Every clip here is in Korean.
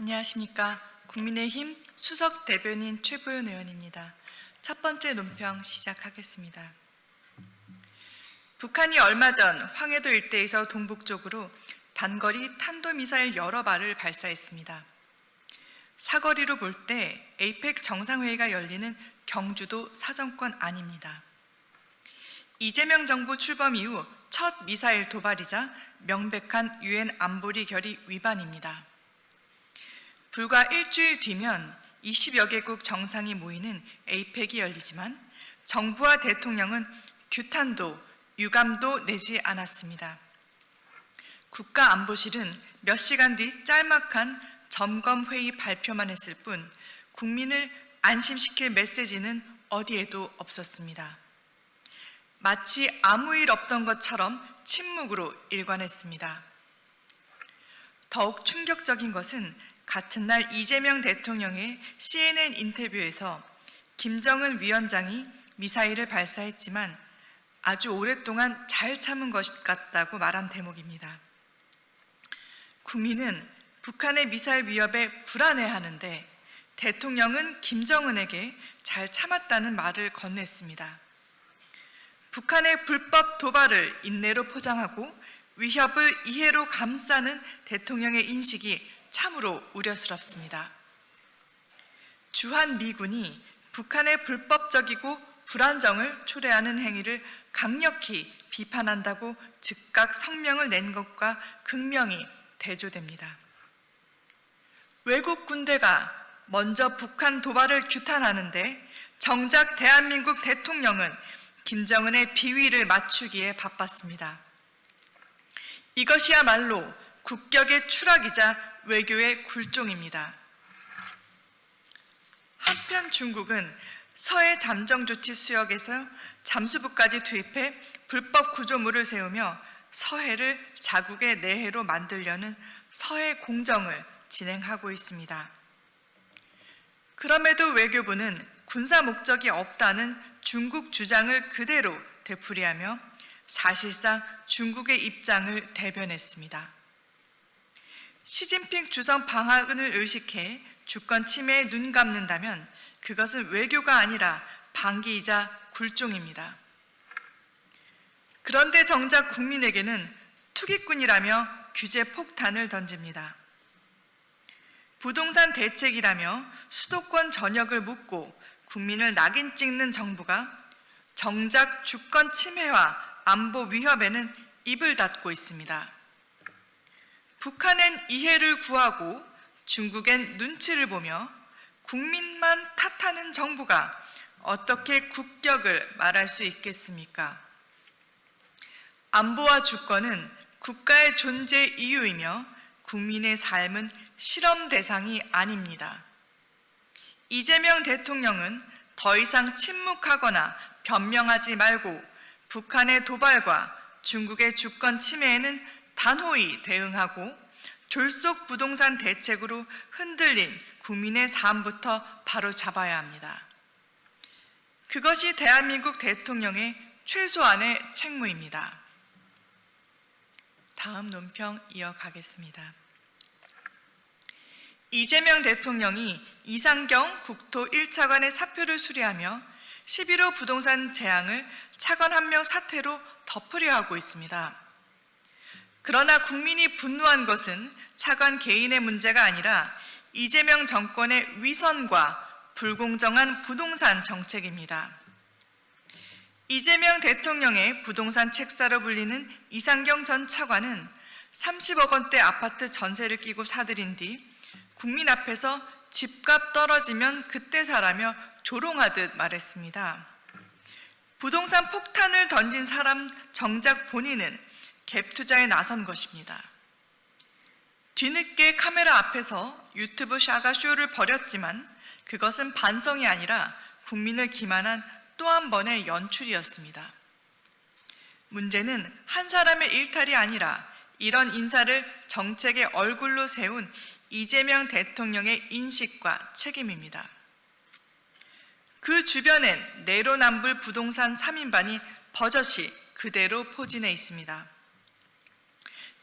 안녕하십니까. 국민의힘 수석 대변인 최보연 의원입니다. 첫 번째 논평 시작하겠습니다. 북한이 얼마 전 황해도 일대에서 동북쪽으로 단거리 탄도미사일 여러 발을 발사했습니다. 사거리로 볼 때 에이펙 정상회의가 열리는 경주도 사정권 아닙니다. 이재명 정부 출범 이후 첫 미사일 도발이자 명백한 유엔 안보리 결의 위반입니다. 불과 일주일 뒤면 20여 개국 정상이 모이는 에이펙이 열리지만 정부와 대통령은 규탄도 유감도 내지 않았습니다. 국가안보실은 몇 시간 뒤 짤막한 점검회의 발표만 했을 뿐 국민을 안심시킬 메시지는 어디에도 없었습니다. 마치 아무 일 없던 것처럼 침묵으로 일관했습니다. 더욱 충격적인 것은 같은 날 이재명 대통령의 CNN 인터뷰에서 김정은 위원장이 미사일을 발사했지만 아주 오랫동안 잘 참은 것 같다고 말한 대목입니다. 국민은 북한의 미사일 위협에 불안해하는데 대통령은 김정은에게 잘 참았다는 말을 건넸습니다. 북한의 불법 도발을 인내로 포장하고 위협을 이해로 감싸는 대통령의 인식이 참으로 우려스럽습니다. 주한 미군이 북한의 불법적이고 불안정을 초래하는 행위를 강력히 비판한다고 즉각 성명을 낸 것과 극명히 대조됩니다. 외국 군대가 먼저 북한 도발을 규탄하는데 정작 대한민국 대통령은 김정은의 비위를 맞추기에 바빴습니다. 이것이야말로 국격의 추락이자 외교의 굴종입니다. 한편 중국은 서해 잠정조치 수역에서 잠수부까지 투입해 불법 구조물을 세우며 서해를 자국의 내해로 만들려는 서해 공정을 진행하고 있습니다. 그럼에도 외교부는 군사 목적이 없다는 중국 주장을 그대로 되풀이하며 사실상 중국의 입장을 대변했습니다. 시진핑 주석 방한을 의식해 주권 침해에 눈 감는다면 그것은 외교가 아니라 방기이자 굴종입니다. 그런데 정작 국민에게는 투기꾼이라며 규제 폭탄을 던집니다. 부동산 대책이라며 수도권 전역을 묻고 국민을 낙인 찍는 정부가 정작 주권 침해와 안보 위협에는 입을 닫고 있습니다. 북한엔 이해를 구하고 중국엔 눈치를 보며 국민만 탓하는 정부가 어떻게 국격을 말할 수 있겠습니까? 안보와 주권은 국가의 존재 이유이며 국민의 삶은 실험 대상이 아닙니다. 이재명 대통령은 더 이상 침묵하거나 변명하지 말고 북한의 도발과 중국의 주권 침해에는 단호히 대응하고 졸속 부동산 대책으로 흔들린 국민의 삶부터 바로 잡아야 합니다. 그것이 대한민국 대통령의 최소한의 책무입니다. 다음 논평 이어가겠습니다. 이재명 대통령이 이상경 국토 1차관의 사표를 수리하며 11호 부동산 재앙을 차관 한 명 사퇴로 덮으려 하고 있습니다. 그러나 국민이 분노한 것은 차관 개인의 문제가 아니라 이재명 정권의 위선과 불공정한 부동산 정책입니다. 이재명 대통령의 부동산 책사로 불리는 이상경 전 차관은 30억 원대 아파트 전세를 끼고 사들인 뒤 국민 앞에서 집값 떨어지면 그때 사라며 조롱하듯 말했습니다. 부동산 폭탄을 던진 사람 정작 본인은 갭 투자에 나선 것입니다. 뒤늦게 카메라 앞에서 유튜브 샤가 쇼를 벌였지만 그것은 반성이 아니라 국민을 기만한 또 한 번의 연출이었습니다. 문제는 한 사람의 일탈이 아니라 이런 인사를 정책의 얼굴로 세운 이재명 대통령의 인식과 책임입니다. 그 주변엔 내로남불 부동산 3인반이 버젓이 그대로 포진해 있습니다.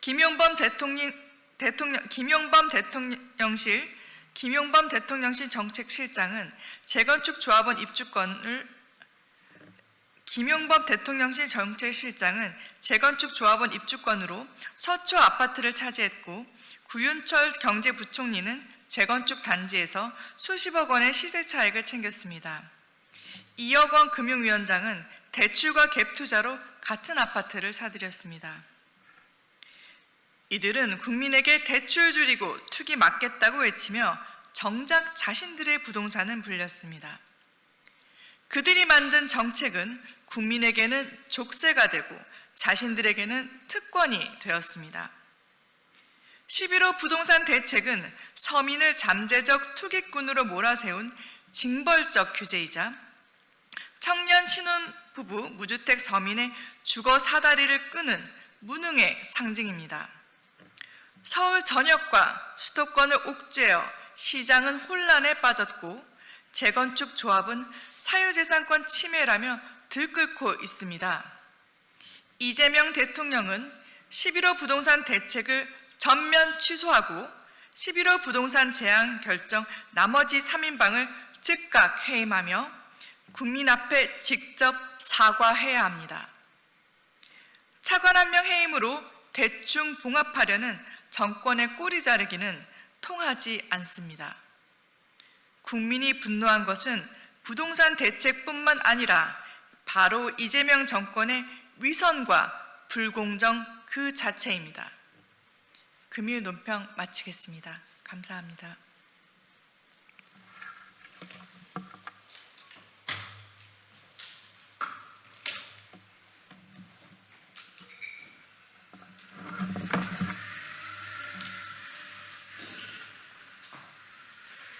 김용범 대통령, 대통령 김용범 대통령실 김용범 대통령실 정책실장은 재건축 조합원 입주권을 김용범 대통령실 정책실장은 재건축 조합원 입주권으로 서초 아파트를 차지했고 구윤철 경제부총리는 재건축 단지에서 수십억 원의 시세 차익을 챙겼습니다. 이혁원 금융위원장은 대출과 갭 투자로 같은 아파트를 사들였습니다. 이들은 국민에게 대출 줄이고 투기 막겠다고 외치며 정작 자신들의 부동산은 불렸습니다. 그들이 만든 정책은 국민에게는 족쇄가 되고 자신들에게는 특권이 되었습니다. 11호 부동산 대책은 서민을 잠재적 투기꾼으로 몰아세운 징벌적 규제이자 청년 신혼 부부 무주택 서민의 주거 사다리를 끄는 무능의 상징입니다. 서울 전역과 수도권을 옥죄어 시장은 혼란에 빠졌고 재건축 조합은 사유재산권 침해라며 들끓고 있습니다. 이재명 대통령은 11호 부동산 대책을 전면 취소하고 11호 부동산 제한 결정 나머지 3인방을 즉각 해임하며 국민 앞에 직접 사과해야 합니다. 차관 한 명 해임으로 대충 봉합하려는 정권의 꼬리 자르기는 통하지 않습니다. 국민이 분노한 것은 부동산 대책뿐만 아니라 바로 이재명 정권의 위선과 불공정 그 자체입니다. 금일 논평 마치겠습니다. 감사합니다.